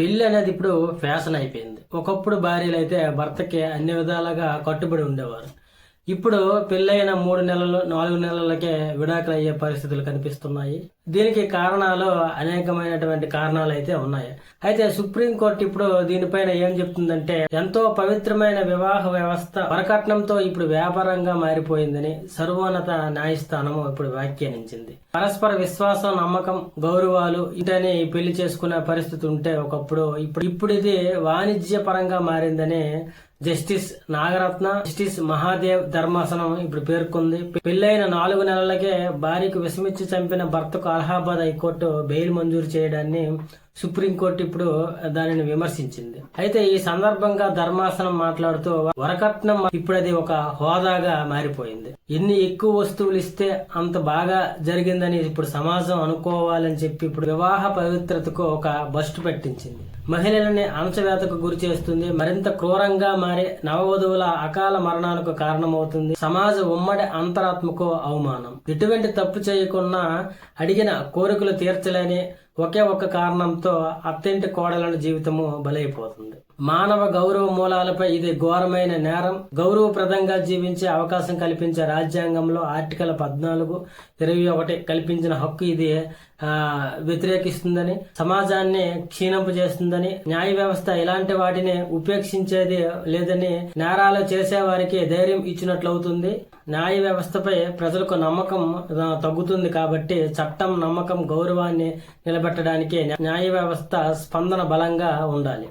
పెళ్ళి అనేది ఇప్పుడు ఫ్యాషన్ అయిపోయింది. ఒకప్పుడు భార్యలు అయితే భర్తకి అన్ని విధాలుగా కట్టుబడి ఉండేవారు. ఇప్పుడు పెళ్ళైన మూడు నెలలు నాలుగు నెలలకే విడాకులు అయ్యే పరిస్థితులు కనిపిస్తున్నాయి. దీనికి కారణాలు అనేకమైనటువంటి కారణాలు అయితే ఉన్నాయి. అయితే సుప్రీంకోర్టు ఇప్పుడు దీనిపైన ఏం చెప్తుందంటే ఎంతో పవిత్రమైన వివాహ వ్యవస్థ వరకట్నంతో ఇప్పుడు వ్యాపారంగా మారిపోయిందని సర్వోన్నత న్యాయస్థానము ఇప్పుడు వ్యాఖ్యానించింది. పరస్పర విశ్వాసం నమ్మకం గౌరవాలు ఇటని పెళ్ళి చేసుకునే పరిస్థితి ఉంటే ఒకప్పుడు ఇప్పుడు ఇప్పుడు ఇది వాణిజ్య పరంగా మారిందని జస్టిస్ నాగరత్న జస్టిస్ మహాదేవ్ ధర్మాసనం ఇప్పుడు పేర్కొంది. పెళ్ళైన నాలుగు నెలలకే భార్యకు విషమిచ్చి చంపిన భర్తకు అలహాబాద్ హైకోర్టు బెయిల్ మంజూరు చేయడాన్ని సుప్రీంకోర్టు ఇప్పుడు దానిని విమర్శించింది. అయితే ఈ సందర్భంగా ధర్మాసనం మాట్లాడుతూ వరకట్నం ఇప్పుడు అది ఒక హోదాగా మారిపోయింది. ఎన్ని ఎక్కువ వస్తువులు ఇస్తే అంత బాగా జరిగిందని ఇప్పుడు సమాజం అనుకోవాలని చెప్పి ఇప్పుడు వివాహ పవిత్రతకు ఒక బస్టు పెట్టించింది. మహిళలని అణచవేతకు గురి చేస్తుంది. మరింత క్రూరంగా మారి నవవధువుల అకాల మరణాలకు కారణమవుతుంది. సమాజ ఉమ్మడి అంతరాత్మకు అవమానం. ఎటువంటి తప్పు చేయకుండా అడిగిన కోరికలు తీర్చలేని ఒకే ఒక్క కారణంతో అత్తింటి కోడలను జీవితము బలైపోతుంది. మానవ గౌరవ మూలాలపై ఇది ఘోరమైన నేరం. గౌరవప్రదంగా జీవించే అవకాశం కల్పించే రాజ్యాంగంలో ఆర్టికల్ పద్నాలుగు ఇరవై ఒకటి కల్పించిన హక్కు ఇది. వ్యతిరేకిస్తుందని సమాజాన్ని క్షీణింపు చేస్తుందని న్యాయ వ్యవస్థ ఇలాంటి వాటిని ఉపేక్షించేది లేదని నేరాలు చేసే వారికి ధైర్యం ఇచ్చినట్లవుతుంది. న్యాయ వ్యవస్థపై ప్రజలకు నమ్మకం తగ్గుతుంది కాబట్టి చట్టం నమ్మకం గౌరవాన్ని నిలబెట్టడానికి న్యాయ వ్యవస్థ స్పందన బలంగా ఉండాలి.